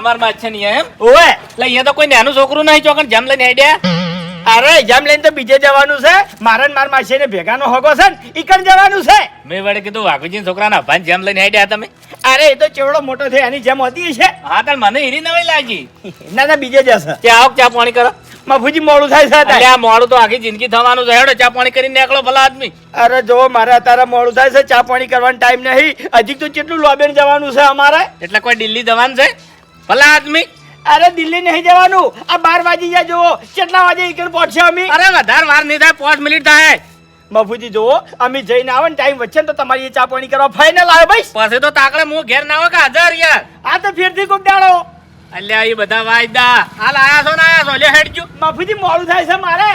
તમારમાં છે ને એમ? ઓએ એટલે અહીંયા તો કોઈ નાનું છોકરું નહીં ચોકન જેમ લઈને આઈડિયા અરે જેમ લઈને તો બીજે જવાનું છે. મારે ને મારા માસીને ભેગાનો હોગો છે ને ઈકણ જવાનું છે? મેં વડે કીધું વાઘુજી છોકરાના ભાન જેમ લઈને આઈડિયા તમે. અરે એ તો ચેવડો મોટો થયો એની જેમ હતી છે. હા તાર મને હીરી નવી લાગી. ના ના બીજે જશે ચા આવો ચા પાણી કરો. મફુજી મોડું થાય છે અરે આ મોડું તો આખી જિંદગી થવાનું છે. હેડો ચા પાણી કરીને એકલો ભલા આદમી. અરે જો મારે અત્યારે મોડું થાય છે ચા પાણી કરવાનો ટાઈમ નહીં. હજી તો કેટલું લોબેન જવાનું છે અમારે? એટલે કોઈ દિલ્હી જવાનું છે? ભલા આદમી. અરે દિલ્હી નહીં જવાનું. આ બાર વાગી જાય જુઓ. કેટલા વાગે ઈકર પહોંચ્યો અમે? અરે વધારે વાર નહીં થાય પાંચ મિનિટ થાય. બાપુજી જુઓ અમે જઈને આવે ને ટાઈમ વચ્ચે તો તમારી એ ચા પાણી કરવા ફાઇનલ આવે ભાઈ પછી તો તાકડે હું ઘેર ના આવે કે હાજર યાર. આ તો ફેરથી કોક દાડો અલ્યા એ બધા વાયદા. હાલ આયા છો ને આયા છો? લે હેડજો. મફુજી મોડું થાય છે મારે.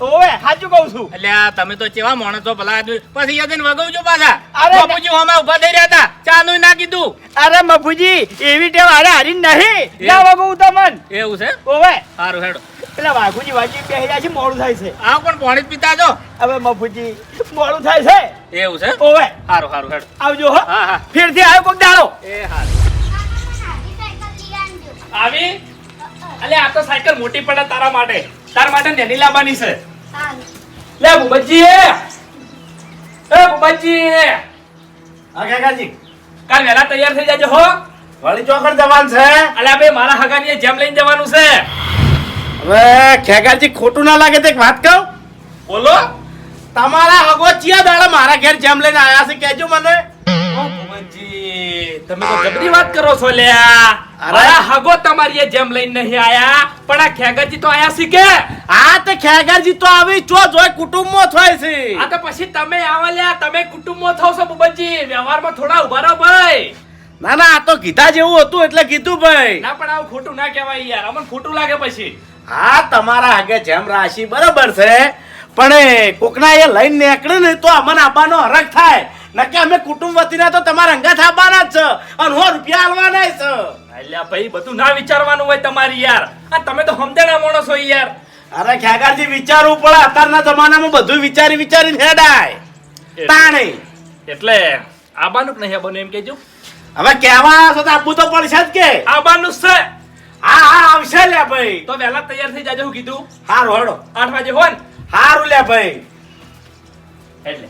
ઓવે સાચું કહું છું. અલ્યા તમે તો કેવા માણસો ભલા આદમી. પછી યાદ વગવજો પાછા. અરે બાપુજી હોમાં ઊભા થઈ રહ્યા હતા ચાનું ના કીધું. અરે મફુજી એવી ટેવ હારે હારી નહીં. ના વાગું તમન. એવું છે? ઓવે સારું હેડો. પેલા વાઘુજી વાજી બેહી રહ્યા છે મોડું થાય છે. આ પણ પાણી પીતા જો. હવે મફુજી મોડું થાય છે. એવું છે? ઓવે સારું સારું હેડો. આવજો હો હા. ફેરથી આવ્યો કોક દાડો. એ હારું. આવી? અલે આ તો સાયકલ મોટી પડે તારા માટે. તારા માટે નેની લાવવાની છે. લે બુબજી એ બુબજી હા કાકાજી. કાલ વેલા તૈયાર થઈ જાજો હો. વળી ચોકડ જવાન છે. અલ્યા બે મારા હગાની જેમ લઈને જવાનું છે. હવે ખેગાજી ખોટું ના લાગે તો એક વાત કહું. બોલો. તમારા હગો ચિયા દાડા મારા ઘેર જેમ લઈને આયા છે કેજો મને. તમે તો જબરી વાત કરો છો લ્યા. અરે. હગો તમારી જેમ લઈને નહીં આયા. પણ આ ખેગરજી તો આયા છે કે? હા તે ખેગરજી તો આવી ચો જોય કુટુંબમાં થાય છે. આ તો પછી તમે આવો લ્યા. તમે કુટુંબમાં થાવ છો બુબજી વ્યવહારમાં થોડા ઊભા રહો ભાઈ. ના ના આ તો કીધા જેવું હતું એટલે કીધું ભાઈ. ના પણ આવું ખોટું ના કહેવાય યાર. અમને ખોટું લાગે પછી. હા તમારા આગે જેમ રાશિ બરોબર છે પણ એ કોકના એ લઈને નીકળે ને તો અમને આપવાનો હરખ થાય. નકે અમે કુટુંબ વતીના તો તમારા અંગા આપવાના જ છે. અને હો રૂપિયા આલવાના છે. અલ્યા ભાઈ બધું ના વિચારવાનું હોય તમારી યાર. આ તમે તો સમજણા માણસ હોય યાર. અરે ખ્યાગાજી વિચારવું પડે. અત્યારના જમાનામાં બધું વિચારી વિચારીને હેડાય. તાણે. એટલે આબાનું નહીં આબાનું એમ કેજો હવે કહેવા છો તો આપવું તો પડશે જ કે. આબાનું છે. હા હા આવશે લે ભાઈ. તો વહેલા તૈયાર થઈ જાજો હું કીધું. હારું હળો આઠ વાગે હોય ને હારું લે ભાઈ. એટલે.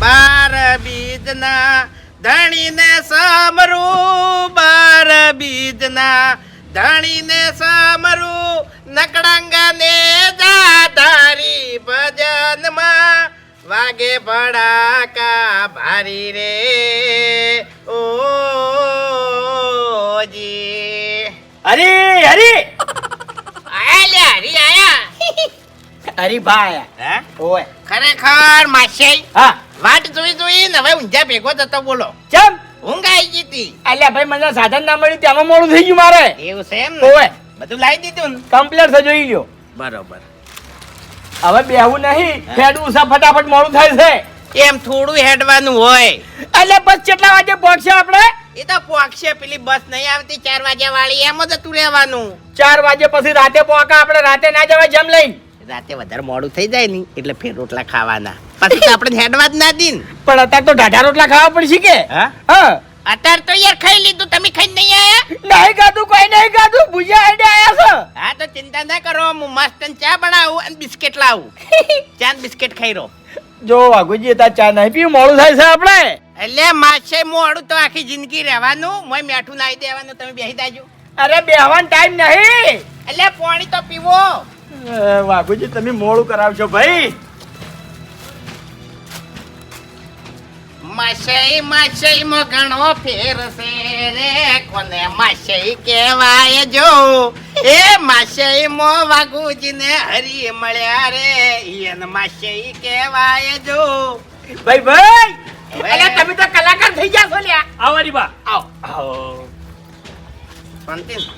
બાર બીજના ધણીને સમરું બાર બીજના ધણીને સમરું નકળંગને જાધારી ભજનમાં વાગે ભડાકા ભારી રે. ઓ જી. હરી હરી. આયા લે હરી આયા. હરી ભાઈ હે? ઓય. ખરેખર માસી હા. વાટ જોઈ જોઈ ને હવે ઊંઝા ભેગો થતો બોલો. ચમ? ઊંઘ આવી ગઈ તી અલ્યા ભાઈ મને સાધન ના મળ્યું ત્યાંમાં મોડું થઈ ગયું મારે. એવું છે એમ ઓય. બધું લાવી દીધું ને? કમ્પ્લેટ છે જોઈ લ્યો. બરોબર. હવે બેહવું નહીં ફેડવું છે ફટાફટ મોડું થાય છે. એમ થોડું હેડવાનું હોય. એટલે બસ કેટલા વાગે પહોંચશે આપણે? એ તો પહોંચશે પેલી બસ નહીં આવતી ચાર વાગ્યા વાળી એમ જ હતું રહેવાનું. ચાર વાગે પછી રાતે પહોંચા આપણે રાતે ના જવાય જમ લઈને. રાતે વધારે મોડું થઈ જાય ને એટલે ફેર રોટલા ખાવાના. પછી તો આપણે હેડવા જ ના દીન પણ અત્યારે તો ઢાઢા રોટલા ખાવા પડશે કે? હા? અત્યારે તો યાર ખાઈ લીધું તમે ખાઈ નહીં આયા? નહીં ખાધું કોઈ નહીં ખાધું ભૂજા આઈને આયા છો. હા તો ચિંતા ના કરો હું મસ્ત ચા બનાવું અને બિસ્કિટ લાવું. ચા બિસ્કિટ ખાઈ રહો જો વાઘુજી તા ચા નહીં પીવું મોડું થાય છે આપણે. એટલે માસે મોડું તો આખી જિંદગી રહેવાનું મોય મેઠું નાઈ દેવાનું તમે બેસી દાજો અરે બેહવાનો ટાઈમ નહીં. એટલે પાણી તો પીવો. વાઘુજી તમે મોડું કરાવશો ભાઈ. માશઈ માશઈ મો ઘણો ફેર છે રે. કોને માસઈ કહેવાય જો? એ માશઈ મો વાઘુજીને હરી મળ્યા રે. ઈયન માશઈ કહેવાય જો. ભાઈ ભાઈ અલ્યા તમે તો કલાકાર થઈ ગયા છો લ્યા. આવો રી બા આવો. આવો. શાંતિ.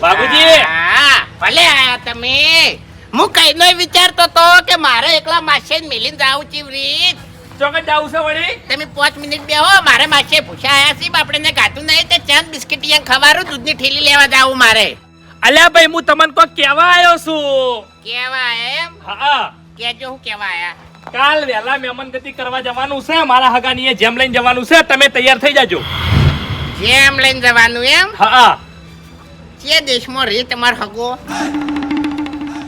બાબુજી હા, ભલે આયા તમે. હું કઈ નો વિચારતો તો કે મારે એકલા માસે મિલીને જાવું ચીવરી ચોકે જાવું છે વળી? તમે પાંચ મિનિટ બેહો મારે માસે ભૂસા આયા છે આપણે ને ગાતું નહીં તે ચાંદ બિસ્કિટ યા ખવારું દૂધની ઠેલી લેવા જાવું મારે. અલ્યા ભાઈ હું તમને કોઈ કેવા આવ્યો છું? કેવા એમ? હા. કેજો હું કેવા આયા? કાલ વેલા મહેમાન ગતિ કરવા જવાનું છે મારા હગાની જેમ લઈને જવાનું છે તમે તૈયાર થઈ જાજો. જેમ લઈને જવાનું એમ? હા. કે દેશમાં રે તમાર હગો.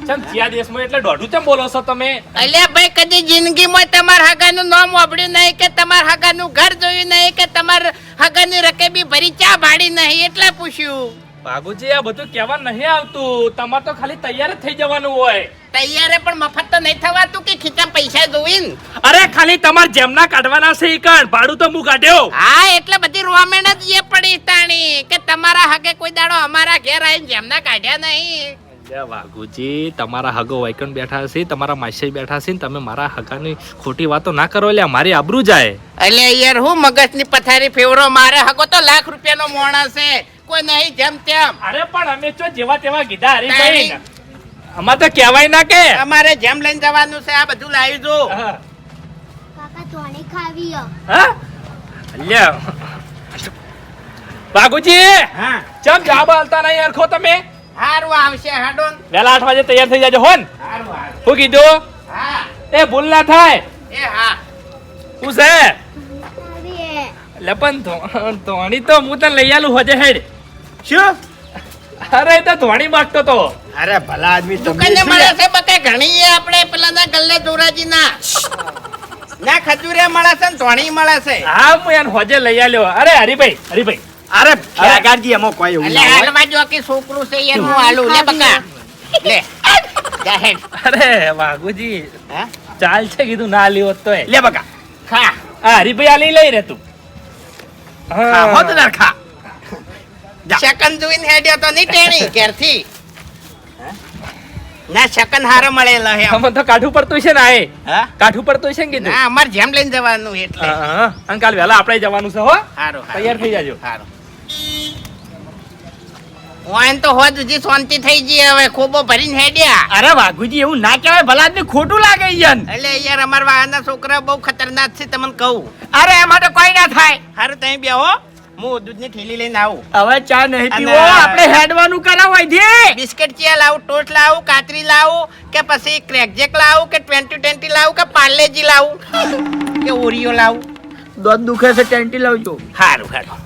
ચમ ચિયા દેશમાં એટલે દોઢું ચમ બોલો છો તમે? અલ્યા ભાઈ કદી જિંદગીમાં તમાર હગાનું નામ વાપર્યું નહીં કે તમાર હગાનું ઘર જોયું નહીં કે તમાર હગાની રકેબી ભરી ચા ભાડી નહીં એટલે પૂછ્યું. બાબુજી આ બધું કહેવા નહીં આવતું. તમારે તો ખાલી તૈયાર જ થઈ જવાનું હોય. તૈયારે પણ મફત તો નહીં થવાતું કે ખીચા પૈસા જોઈન? અરે ખાલી તમારે જેમના કાઢવાના છે ઈ કાઢ ભાડું તો હું કાઢ્યો. હા એટલે બધી રોમેણ જ એ પડી તાણી કે તમારા હગે કોઈ દાડો અમારા ઘેર આવીને જેમના કાઢ્યા નહીં. વાઘુજી તમારા હગો વાઈકણ બેઠા છે તમારા માસી બેઠા છે ને તમે મારા હગાની ખોટી વાતો ના કરો એટલે મારી આબરૂ જાય. એટલે યાર હું મગજની પથારી ફેવરો મારે હગો તો લાખ રૂપિયાનો મોણા છે કોઈ નહીં જેમ તેમ. અરે પણ અમે તો જેવા તેવા કીધા હરીભાઈ અમાર તો કહેવાય ના કે. અમારે જેમ લઈને જવાનું છે આ બધું લાવી જો કાકા ધોણી ખાવી હા? અલ્યા વાઘુજી હા. ચમ જાબ હાલતા નહીં હરખો તમે? હારું આવશે હાડોન વહેલા આઠ વાગે તૈયાર થઈ જાજો હોન? હારું હારું કીધું? હા. એ ભૂલ ના થાય. એ હા. શું છે? લપન હે. ધોણી તો હું તને લઈ આલું હોજે હેડ. શું? અરે તો ધોણી માગતો તો. અરે ભલા આદમી દુકાને મળે છે બકે ઘણી એ આપણે પેલાના ગલ્લે ધોરાજી ના ના ખજૂરે મળે છે ને ધોણી મળે છે. હા હું એને હોજે લઈ આલ્યો. અરે હરીભાઈ હરીભાઈ. અરે ખેગારજી એમાં કોઈ એવું એટલે. હાલવા જો કે છોકરું છે એનું હું હાલું. લે બકા. લે. અરે વાઘુજી. હા? ચાલ છે કીધું ના લ્યો તો લે બકા. ખા. હા હરીભાઈ આલી લઈ રે તું. હા હો. તો તાર ખા. શકન જોઈને હેડ્યો તો નહીં ટેણી ઘેરથી. ના શકન હારો મળેલો હે. અમે તો કાઠું પડતું છે ને આ હા? કાઠું પડતું છે ને કીધું? ના અમાર જેમ લઈને જવાનું એટલે. અને કાલ વહેલા આપણે જવાનું છે હો. હારો. તૈયાર થઈ જાજો. હારું. વાન તો હોત સુધી શાંતિ થઈ ગઈ હવે ખોબો ભરીને હેડ્યા. અરે વાઘુજી એવું ના કહેવાય ભલા ને ખોટું લાગે ઈયન. એટલે યાર અમાર વાહના છોકરા બહુ ખતરનાક છે તમને કહું. અરે એમાં તો કોઈ ના થાય. હારું તમે બેહો હું. દૂધની થેલી લઈને આવું. હવે ચા નહીં પીવો આપણે હેડવાનું કરાવાય છે બિસ્કિટ ચિયા લાવું ટોસ્ટ લાવું કાતરી લાવું કે પછી ક્રેકજેક લાવું કે ટ્વેન્ટી ટ્વેન્ટી લાવું કે પાર્લેજી લાવું કે ઓરિયો લાવું. દોધ દુખે છે ટેન્ટી લાવજો. સારું સારું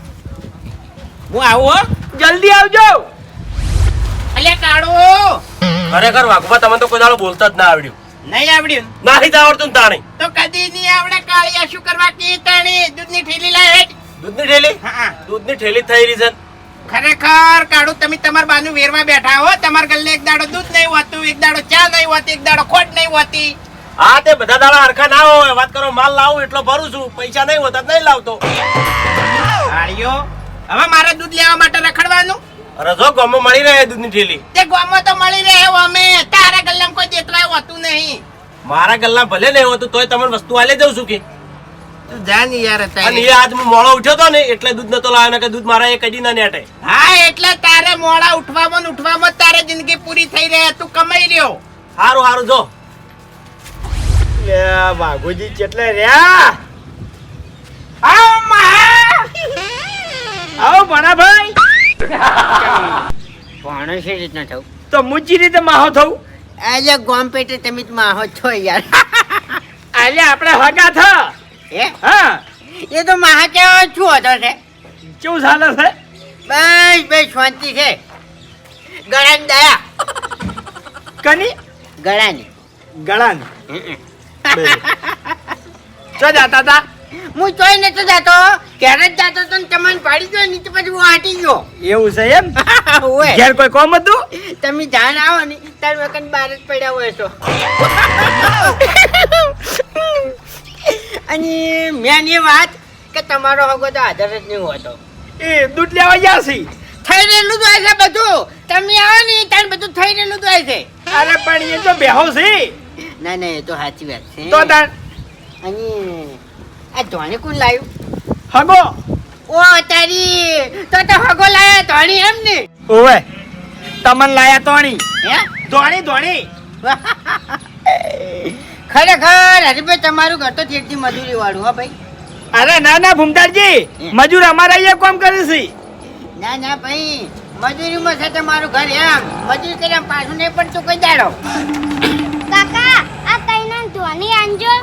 હું આવું હો. જલ્દી આવજો. અલ્યા કાળો. ખરેખર વાઘુભા તમે તો કોઈ દાડો બોલતા જ ના આવડ્યું. નહીં આવડ્યું. નાહી આવડતું તાણી. તો કદી નહીં આવડે કાળિયા શું કરવા કે તાણી? દૂધની ઠેલી લાય હેડ દૂધની ઠેલી? હા દૂધની ઠેલી થઈ રહી છે ખરેખર કાળું તમે તમાર બાનું વેરવા બેઠા હો. તમાર ગલ્લે એક દાડો દૂધ નહીં હોતું એક દાડો ચા નહીં હોતી એક દાડો ખોટ નહીં હોતી. હા તે બધા દાડા હરખા ના હોય. વાત કરો માલ લાવું એટલો ભરું છું. પૈસા નહીં હોતા નહીં લાવતો. કાળિયો હવે મારે દૂધ લેવા માટે રખડવાનું? અરે જો મળી રહે દૂધની ઠેલી તે ગામમાં તો મળી રહે અમે. તારા ગલ્લામાં કોઈ દેતરાય હોતું નહીં. મારા ગલ્લા ભલે નહીં હોતું તોય તમને વસ્તુ આલે જઉં છું કે? તું જા ની યાર અને એ આજ હું ઉઠ્યો તો ને એટલે દૂધ નતો લાવ્યો કે દૂધ મારા એ કદી ના નેટે હા એટલે તારે મોડા ઉઠવામાં ઉઠવામાં તારે જિંદગી પૂરી થઈ રહે તું કમાઈ રહ્યો. હારું હારું જો. લે વાઘુજી કેટલે રહ્યા? આવ મહા! આવો ભણા ભાઈ ભણો છે રીતના થવું તો મુજી રીતે માહો થવું? આજે ગોમ પેટે તમે માહો છો યાર. આજે આપણે હગા થ. હે? હા. એ તો માહા કેવો શું હતો છે કેવું ચાલે છે? બસ બસ શાંતિ છે. ગળાની દયા. કની? ગળાની. ગળાની. ચો જાતા તા? હું ચોઈ નતો જાતો. ક્યારે જ જાતો તો તમને પાડી દો નીચે પછી હું હાટી ગયો. એવું છે એમ? હોય. ઘેર કોઈ કોમ હતું? તમે જાણ આવો ને તાર વખત બહાર જ પડ્યા હોય છો અને મેન એ વાત કે તમારો હગો તો આધાર જ નહીં હોતો. એ દૂધ લેવા ગયા છે. થઈ રહેલું જ હોય છે બધું. તમે આવો ને તાર બધું થઈ રહેલું જ હોય છે. અરે પણ એ તો બેહો છે. ના ના એ તો સાચી વાત છે. તો તાર અને આ ધોણી કોણ લાવ્યું હગો. ઓ તારી. તો તો હગો લાયા ધોણી એમ ને. ઓવે તમન લાયા ધોણી. હે? ધોણી ધોણી. ખરેખર હરીભાઈ તમારું ઘર તો ચેટથી મજૂરી વાળું હા ભાઈ. અરે ના ના ભૂમતારજી મજૂર અમારા અહીંયા કોમ કરે છે? ના ના ભાઈ. મજૂરીમાં છે તમારું ઘર એમ. મજૂરી કર્યા પાછું નહીં પડતું કઈ દાડો. કાકા આ કઈના ધોની આંજો.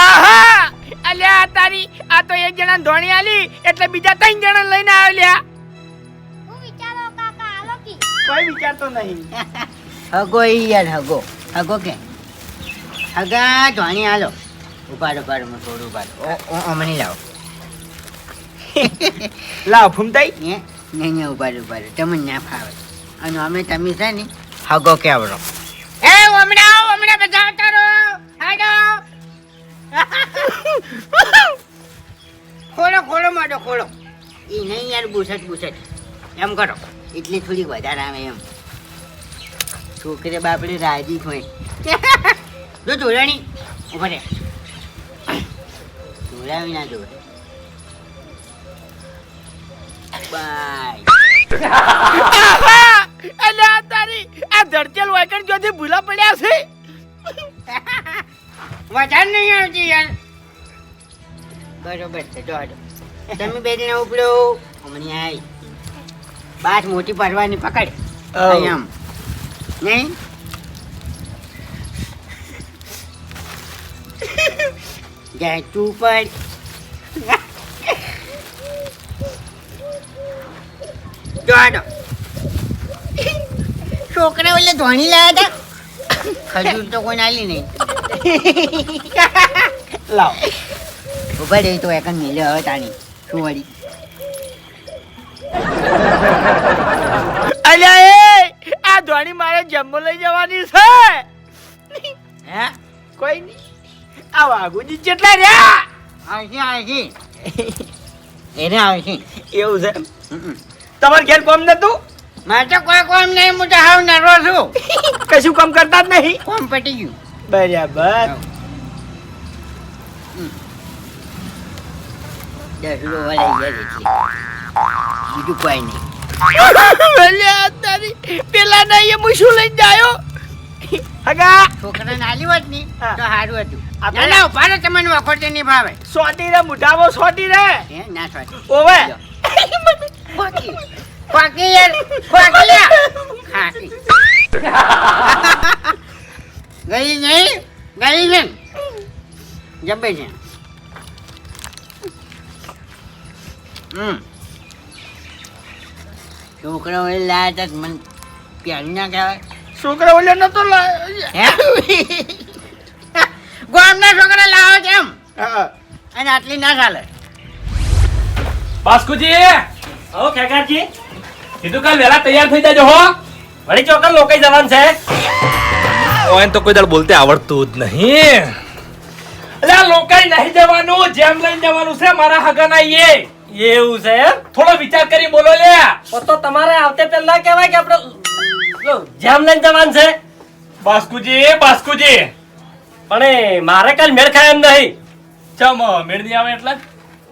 આહા! અલ્યા તારી આ તો એક જણા ધોણી આલી એટલે બીજા ત્રણ જણા લઈને આવ્યા કોઈ વિચારતો નહીં. હગો ઈ યાર હગો. હગો કે? હગા ધોણી આલો ઉપાડો ઉપાડો મને થોડું ઉપાડો. ઓ ઓ અમણી લાવો. લાવ ફૂમતાઈ. ને ને ને ઉપાડો ઉપાડો. તમને ના ફાવે. અને અમે તમે છે ને હગો કેવડો એ હમણાં આવો હમણાં બધા કરો. હાડો ખોલો ખોલો, માડો, ખોલો. એ નહીં યાર, બુસટ બુસટ. એમ કરો. એટલે થોડી વધારે આવે એમ. છોકરે બાપડે રાજી હોય જો ધોરાણી, ઊભા રે. ધોરાવી ના જોડે બાય. અલે આ તારી આ ધરચેલ વાયકણ જોથી ભૂલા પડ્યા છે? વધારે નહીં આવતી યાર. બરોબર છે જો તમે બે જણા ઉપડો. હમણાં આવી બાસ મોટી પડવાની પકડ. આમ. નહીં? જાય તું પડ. જોડો છોકરા એટલે ધોણી લાયા હતા. ખજૂર તો કોઈ નાલી નહીં. લાવ ઊભા રહી તો એક મિલે હવે તાણી શું વળી અલ્યા એ આ ધોણી મારે જમ્મુ લઈ જવાની છે હે કોઈ નહીં આ વાઘુજી કેટલા રહ્યા આખી આખી એને આવશે એવું છે તમારે ઘેર કોમ નતું મારે તો કોઈ કોમ નહીં હું તો હાવ છું કશું કામ કરતા જ નહીં કોમ પટી ગયું બરાબર. દસડો વળાઈ ગયા એટલે બીજું કોઈ નહીં. અલ્યા તારી પેલા નહીં હું શું લઈને જાયો. હગા. છોકરા નાલી હોતની તો સારું હતું. ના ના ઊભા રહો, તમને વખોડે નહીં ભાવે. સોટી રે મુઢાવો સોટી રે. હે ના સોરી ઓવે. યાર યાર. ખાકી ગઈ ગઈ? ગઈ છે જબે છે. હમ. છોકરા એ લાયા તા મને પ્યારી ના કહેવાય. છોકરા ઓલે નતો હે? ગામના છોકરા લાવો છે એમ અને આટલી ના ચાલે. બાસ્કુજી હો ખેગારજી કીધું કાલ વેલા તૈયાર થઈ જાજો હો. વળી ચોકર લોકાઈ જવાનું છે. ઓય તો કોઈ દાડ બોલતે આવડતું જ નહીં. અલ્યા લોકાઈ નહીં જવાનું જેમ લઈને જવાનું છે મારા હગાના એ. એવું છે થોડો વિચાર કરી બોલો લે. તો તમારે આવતે પહેલા કહેવાય કે આપણે જેમ લઈને જવાનું છે. બાસ્કુજી બાસ્કુજી. પણ મારે કાલ મેળ ખાય એમ નહીં. ચમ મેળ નહીં આવે એટલે?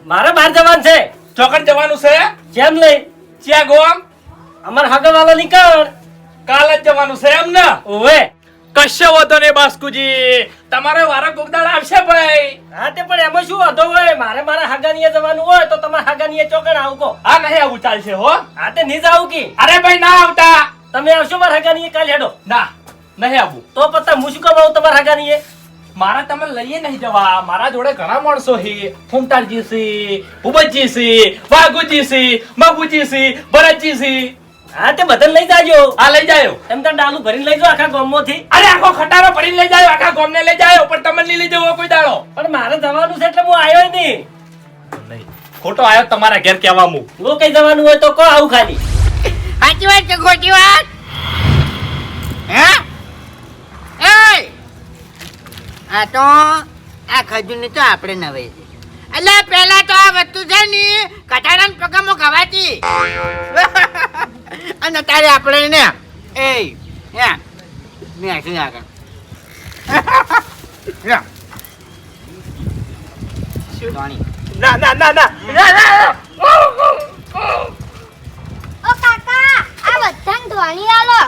મારે બહાર જવાનું છે. ચોકડ જવાનું છે? જેમ લઈ. ચિયા ગોમ અમાર હગવાળા નીકળ. કાલ જ જવાનું છે એમ ને? ઓવે. કશો વાંધો નહીં બાસ્કુજી. તમારે વારો કોકદાડ આવશે ભાઈ. હા તે પણ એમાં શું વાંધો હોય? મારે મારા હાગાનીએ જવાનું હોય તો તમારે હાગાનીએ ચોકડ આવું કો હા નહીં આવું ચાલશે હો. હા તે નહીં જાવું કી. અરે ભાઈ ના આવતા. તમે આવશો મારા હાગાનીએ કાલ હેડો. ના નહીં આવું. તો પતા હું શું કરવા આવું તમારા હાગાનીએ? મારા તમે લઈએ નહીં જવા. મારા જોડે ઘણા માણસો છે ફૂમતાલજી છે ભૂપતજી છે વાઘુજી છે મગુજી છે ભરતજી છે હા તે બધા લઈ જાજો. આ લઈ જાયો. એમ તો ડાલુ ભરીને લઈ જાઓ આખા ગામમાંથી. અરે આખો ખટારો ભરીને લઈ જાયો આખા ગામને લઈ જાયો પણ તમે નહીં લઈ જવો કોઈ દાડો. પણ મારે જવાનું છે એટલે હું આવ્યો નહીં. નહીં. ખોટો આવ્યો તમારા ઘેર કહેવા હું કઈ જવાનું હોય તો કહો આવું ખાલી. સાચી વાત છે ખોટી વાત? હે? એ આ તો આ ખજૂર તો આપણે નવે છે. એટલે પેલા તો આ વસ્તુ છે ને કટારા પગામાં ખવાતી અને તારે આપણે ને એ યા મેં આખી આગળ. ધોણી. ના ના ના ના ના, ના ઓ કાકા આ બધાને ધોણી આલો!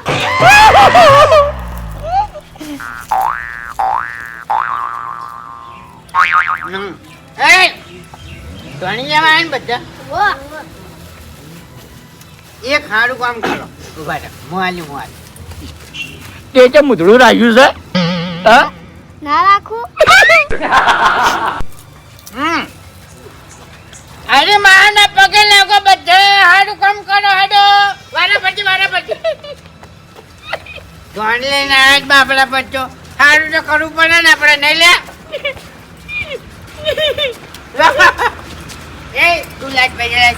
ધોણી ને બધા એક હાડું કામ કરો ઊભા રહો. મોહાલી મોહાલી તે જે મુધડું રાખ્યું છે? હા? ના રાખું. હમ. અરે માના પગે લાગો બધે. હાડું કામ કરો હાડો. વારા પછી વારા પછી ધોણી લઈને આજ બાપડા બચ્ચો સારું તો કરવું પડે ને આપણે નહીં લે? એ તું લાજ પૈસા લાજ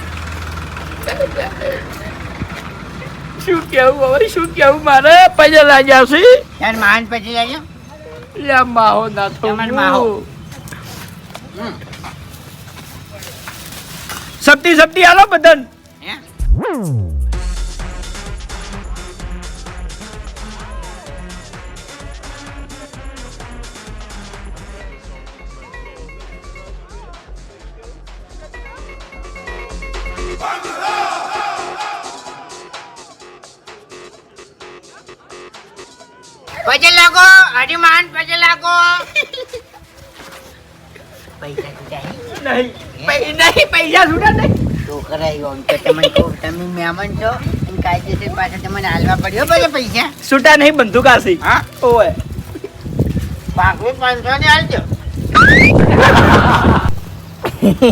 શું કેવું હવે? શું કેવું મારે? પૈસા લાગ્યા છે? યાર માન પછી લાજો લે માહો ના તો માહો. શક્તિ શક્તિ આલો બદન હે? હજી માન પછી લાગો પૈસા કુદાય નહીં નહીં પૈસા છૂટા નહીં છોકરા એવો આમ તો તમે મહેમાન છો અને કાયદેસર પાછા તમને હાલવા પડ્યો બધા પૈસા છૂટા નહીં બંદૂક આસી હા ઓય પાકું પાંચસો ને હાલજો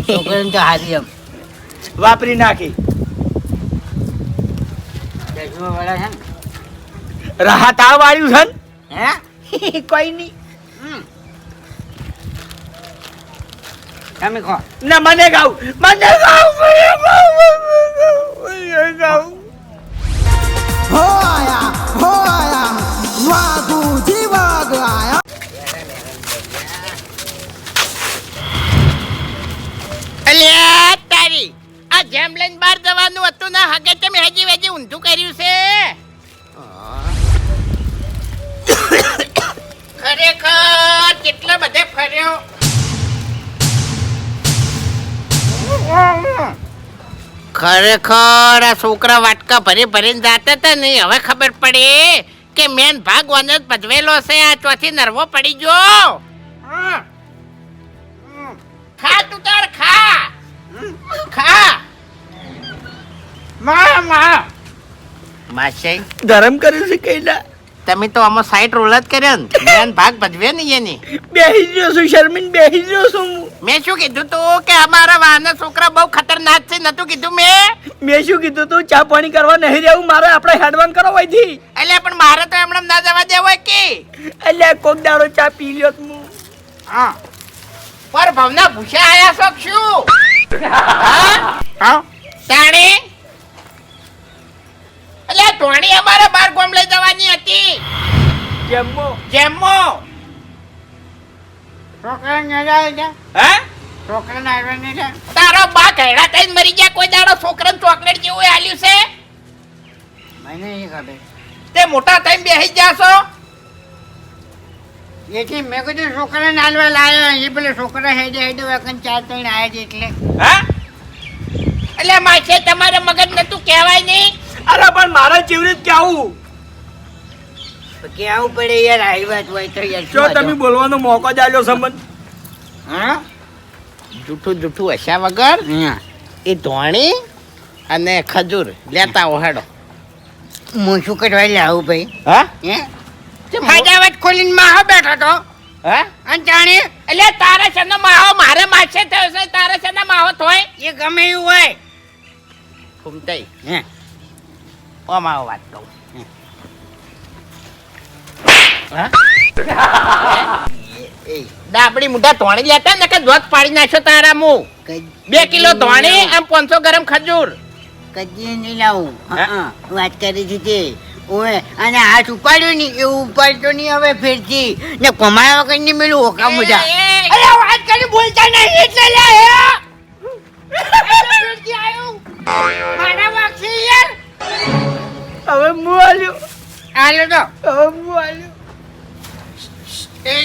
છોકરાને તો હારી એમ વાપરી નાખી વાળા છે ને રાહત આ વાળ્યું છે હે ને કોઈ નહીં તમે કહો ના મને ગાવ મને ગાવ મને ગાવ મને ગાવ અલ્યા તારી. આ જેમ લઈને બહાર જવાનું હતું ને હગે તમે હજી હજી ઊંધું કર્યું છે. ખરેખર કેટલા બધે ફર્યો? ખરેખર આ છોકરા વાટકા ભરી ભરીને જાતે હતા નહીં હવે ખબર પડી કે મેન ભાગ વન જ ભજવેલો છે આ ચોથી નરવો પડી ગયો. ખા તું તાર ખા. ખા. મા મા. માસે. ધરમ કર્યું છે કઈલા તમે તો આમાં સાઈડ રોલ જ કર્યો ને. મેન ભાગ ભજવે નહીં એની. બેહી ગયો છું શર્મિન બેહી ગયો છું મેં શું કીધું તું કે અમારા વાના છોકરા બહુ ખતરનાક છે? નતું કીધું મેં? મેં શું કીધું તું? ચા પાણી કરવા નહીં રહેવું મારે આપણે હેડવાન કરો વહીથી એટલે પણ મારે તો એમણે ના જવા દેવો કે? એટલે કોક દાડો ચા પી લ્યો તું હા. પર ભવના ભૂસા આયા છો શું? હા? હા? તાણી? એટલે ટોણી અમારે બાર ગોમ લઈ જવાની હતી. કેમો જેમો છોકરા ને જાય છે? હે? છોકરા ને આવ્યા છે તારો બા ઘેડા થઈને મરી ગયા કોઈ દાડો છોકરાને ચોકલેટ જેવું આલ્યું છે? મને એ ખબર. તે મોટા થઈને બેસી જાશો છો? એથી મેં કીધું છોકરા ને હાલવા લાવ્યા એ પેલા છોકરા હેડે હેડે વખત ચાર ત્રણ આવ્યા છે એટલે. હા? એટલે માસે તમારે મગજ નતું કહેવાય નહીં? અરે પણ મારા કેવી જ કેવું કેવું પડે યાર આવી વાત હોય તો યાર જો તમે બોલવાનો મોકો જ આલ્યો સંબંધ. હા? જૂઠું જૂઠું હસ્યા વગર એ ધોણી અને ખજૂર લેતા ઓહાડો હેડો. હું શું કરવા લાવું ભાઈ? હા? હે? ફટાફટ ખોલીને માહો બેઠો તો. હા? અને જાણે એટલે તારા છે માહો મારે માસે થયો છે તારા છે માહો થોય? એ ગમે એવું હોય. ઘૂમતાઈ હે? ઓ માહો વાત કહું હા એ ડાબડી મુઢા ધોણી લેતા ને કે પાડી નાખ્યો તારા મુ બે કિલો ધોણી આમ પાંચસો ગ્રામ ખજૂર કદી નહીં લાવું હા વાત કરી હતી તે ઓએ અને હાથ ઉપાડ્યો નહીં એવું ઉપાડતો નહીં હવે ફેરથી ને કમાયા વગર નહીં મેલું ઓકા મુજા અરે વાત કરી બોલતા નહીં એટલે લે હે આયો મારા વાક્ષી યાર હવે હું આલ્યો આલ્યો તો. હવે હું આલ્યો એ.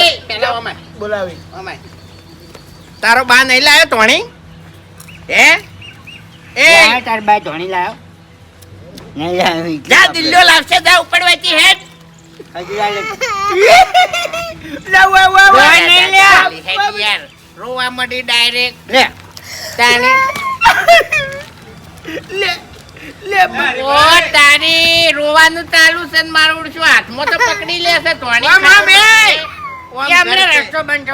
એ પેલા ઓમાય. બોલાવી. ઓમાય. તારો બા નહીં લાયો ધોણી? હે? એ. તાર બા ધોણી લાવ્યો નહીં લાવ્યો જા દિલ્લો લાવશે. જા ઉપડવાથી હેડ હજુ વે વે વે. યાર. રોવા મળી ડાયરેક્ટ. લે. તાને લે લે ઓ તારી રોવાનું ચાલુ છે ને મારું ઉડશું હાથમાં તો પકડી લેશે તોણી અમને રસ્તો બંધ.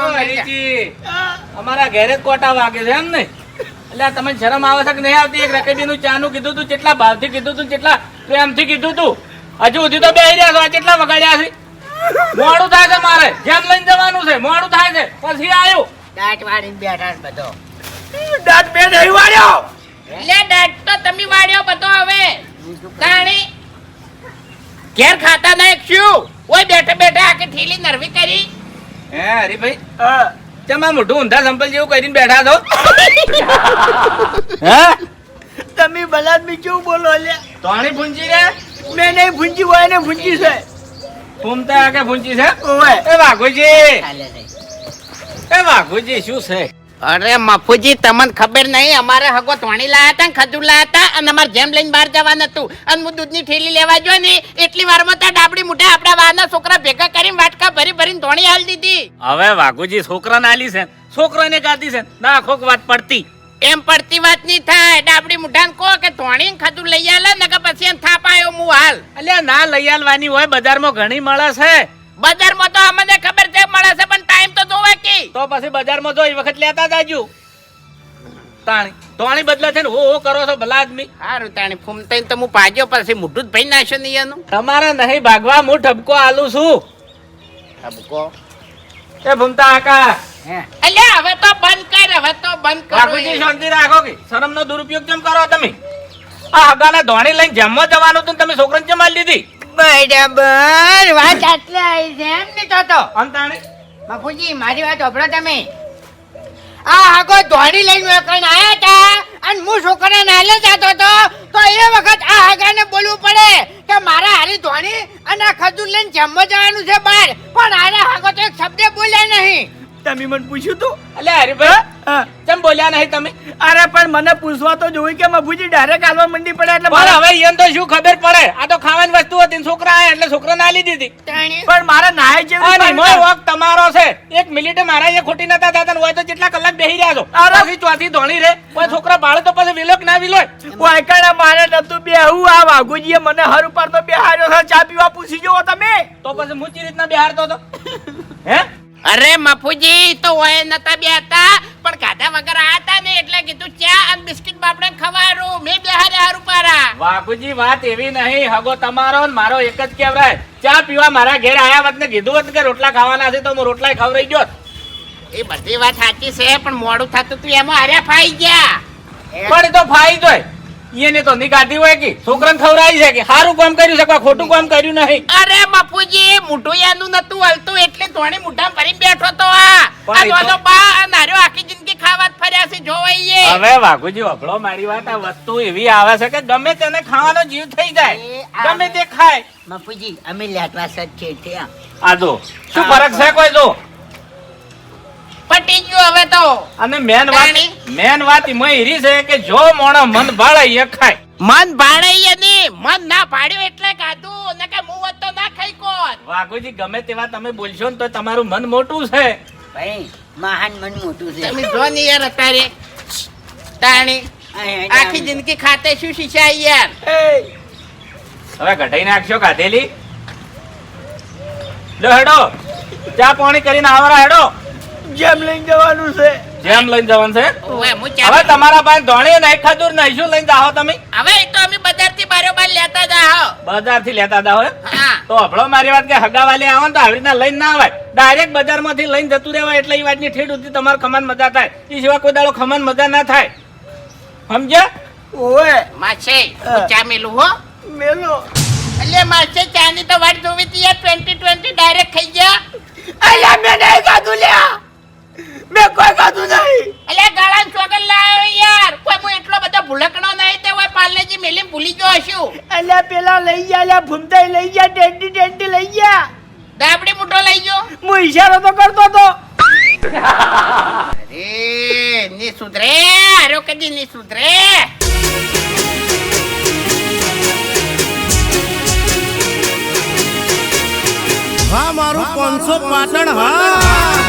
અમારા ઘરે કોટા વાગે છે એમ ને એટલે તમે શરમ આવે છે કે નહીં આવતી? એક રકેબી નું ચાનું કીધું તું કેટલા ભાવથી કીધું તું કેટલા પ્રેમથી કીધું તું? હજુ સુધી તો બેહી રહ્યા છો આ કેટલા વગાડ્યા છે? મોડું થાય છે મારે. જેમ લઈને જવાનું છે મોડું થાય છે. પછી આવ્યું દાંત વાળી બેઠા બધો. દાંત બે નહીં વાળ્યો! લે દાંત તો તમે વાડ્યો બધો હવે. તાણી ઘેર ખાતા ના શું? ઓય બેઠા બેઠા આખી ઠીલી નરવી કરી. હે હરીભાઈ ચમા મોઢું ઊંધા સંપલ જેવું કરીને બેઠા છો? હે? તમે બલાદમી કેવું બોલો લે? તોણી ભૂંજી રે? મેં નહીં ભૂંજી હોય ને ભૂંજી છે. ફૂમતા કે ભૂંજી છે? ઓય. એ વાઘુજી. એ વાઘુજી શું છે? અરે મફુજી તમને ખબર નહીં અમારે હગો ધોણી લાયા હતા ખજૂર લાયા હતા અને અમારે જેમ લઈને બહાર જવાનું હતું. અને હું દૂધની થેલી લેવા જો ને એટલી વારમાં ત્યાં ડાબડી મુઠે આપણા વાના છોકરા ભેગા કરીને વાટકા ભરી ભરીને ધોણી હાલ દીધી. હવે વાઘુજી છોકરા નાલી છે છોકરાને કાઢી છે ના ખોક વાત પડતી. એમ પડતી વાત નહીં થાય. ડાબડી મુઠાન કહો કે ધોણી ને ખજૂર લઈ આલે ને કે પછી એમ થાપ આવ્યો હું હાલ. અલ્યા ના લઈ આલવાની હોય બજારમાં ઘણી મળે છે. બજારમાં તો અમને ખબર છે મળે છે પણ ટાઈમ તો પછી બજારમાં જો એ વખત લેતા જાજુ. તાણી તોણી બદલે છે ને હો હો કરો છો ભલા આદમી. હારું તાણી ફૂમતાઈ તો હું પાજ્યો પછી મોઢું જ ભાઈ નાખ્યો નહીં એનું તમારે નહીં ભાગવા હું ઠબકો આલું છું. ઠબકો એ ભૂમતા આકા અલ્યા હવે તો બંધ કર હવે તો બંધ કર વાઘુજી શાંતિ રાખો કે શરમનો દુરુપયોગ કેમ કરો તમે? આ હગાને ધોણી લઈને જમવા જવાનું હતું ને તમે છોકરાને કેમ લીધી દીધી? બરાબર વાત આટલે આવી છે એમ નહીં તો તો. અંતાણી બાપુજી, મારી વાત સાંભળો તમે. આ આગો ધોણી લઈને વેકણ આવ્યા હતા અને હું છોકરાને નાલે જતો હતો તો એ વખત આ હાગાને બોલવું પડે કે મારા હારી ધોણી અને આ ખજૂર લઈને જમવા જવાનું છે બહાર. પણ આના હાગો તો એક શબ્દ બોલ્યા નહીં. તમે મને પૂછ્યું તું? અલે હરિભાઈ કેમ બોલ્યા નહીં તમે? અરે પણ મને પૂછવા તો જોયું કે મભુજી ડાયરેક્ટ આલવા મંડી પડે એટલે પણ હવે એમ તો શું ખબર પડે? આ તો ખાવાની વસ્તુ હતી છોકરા આયા એટલે છોકરા ના લીધી હતી. પણ મારે નાય જેવું અને મોય વોક તમારો છે. એક મિનિટ મારા એ ખોટી નતા દાદા ને હોય તો કેટલા કલાક બેહી રહ્યા છો? અરે! પછી ચોથી ધોણી રે. કોઈ છોકરા બાળે તો પછી વિલોક ના વિલોય. વાયકાણા મારે નતું બેહું આ વાઘુજીએ મને હર ઉપર તો બેહાર્યો છે. ચા પીવા પૂછી જોવો તમે. તો પછી મૂચી રીતના બેહારતો હતો? હે? અરે મફુજી તો ઓય નતા બેતા પણ ખાધા વગર આતા ને એટલે કીધું ચા અને બિસ્કિટ બાપડે ખવારું. મેં બેહારે હારું પારા. વાઘુજી વાત એવી નહીં. હગો તમારો ને મારો એક જ કેવરાય. ચા પીવા મારા ઘેર આયા વાત ને કીધું હતું કે રોટલા ખાવાના છે તો હું રોટલા ખવડાઈ ગયો. એ બધી વાત સાચી છે પણ મોડું થતું તું એમાં હાર્યા ફાઈ ગયા. પણ તો ફાઈ જોય એને તો નીકાળી હોય કે છોકરાને ખવડાવી છે કે સારું કામ કર્યું છે કોઈ ખોટું કામ કર્યું નહીં. અરે બાપુજી મોઢું એનું નતું હલતું એટલે તોણે મોઢા ભરી બેઠો તો આ. આ દોનો બા નાર્યો આખી જિંદગી ખાવાત ફર્યા છે જોવાઈએ હવે વાઘુજી વફળો મારી વાત આ વસ્તુ એવી આવે છે કે ગમે તેને ખાવાનો જીવ થઈ જાય. ગમે તે ખાય. બાપુજી અમે લેટવા સજ છે. આ જો શું ફરક છે કોઈ જો? પટી ગયું હવે તો. અને મેન વાત મેન વાત એમાં એરી છે કે જો મોણો મન ભાળાઈ ખાય. મન ભાળાઈ ને મન ના ભાડ્યું એટલે ખાધું. ને કે હોત તો ના ખાઈ કોત વાઘુજી ગમે તેવા તમે બોલશો ને તો તમારું મન મોટું છે. ભાઈ મહાન મન મોટું છે. તમે જો ને યાર અત્યારે. તાણી આખી જિંદગી ખાતે શું શીખ્યા યાર? હવે ઘટાઈ નાખશો કાધેલી લો હેડો. ચા પાણી કરીને આવરા હેડો. જેમ લઈને જવાનું છે. જેમ લઈને જવાનું છે? હવે તમારા પાસે ધોણી નહીં ખજૂર નહીં શું લઈને જાઓ તમે? હવે તો અમે બજારથી બારોબાર લેતા જાઓ. બજારથી લેતા જાઓ તો હભળો મારી વાત કે હગાવાલી આવો તો આવી રીતના લઈને ના આવે. ડાયરેક્ટ બજારમાંથી લઈને જતું રહેવાય એટલે એ વાતની ઠેઠ સુધી તમારે ખમાન મજા થાય. એ સિવાય કોઈ દાડો ખમાન મજા ના થાય. સમજ્યા? ઓવે. માછે ચા મેલું હો? મેલો. એટલે માછે ચાની તો વાટ જોવી હતી યાર ટ્વેન્ટી ટ્વેન્ટી ડાયરેક્ટ ખાઈ ગયા. અલ્યા મેં નહીં ખાધું લ્યા. મેં કોઈ ખાધું નહીં. એટલે ગાળાન ચોગલ લાવ્યો યાર. કોઈ હું એટલો બધો ભૂલકણો નહીં તે હોય પાલેજી મેલી ભૂલી ગયો છું અલ્યા પેલા લઈ ગયા અલ્યા ભૂમતાઈ લઈ ગયા ટેન્ટી ટેન્ટી લઈ ગયા. દાબડી મુઠો લઈ ગયો. હું ઈશારો તો કરતો તો અરે ની સુધરે અરે કદી ની સુધરે. હા મારું પાંચસો પાટણ હા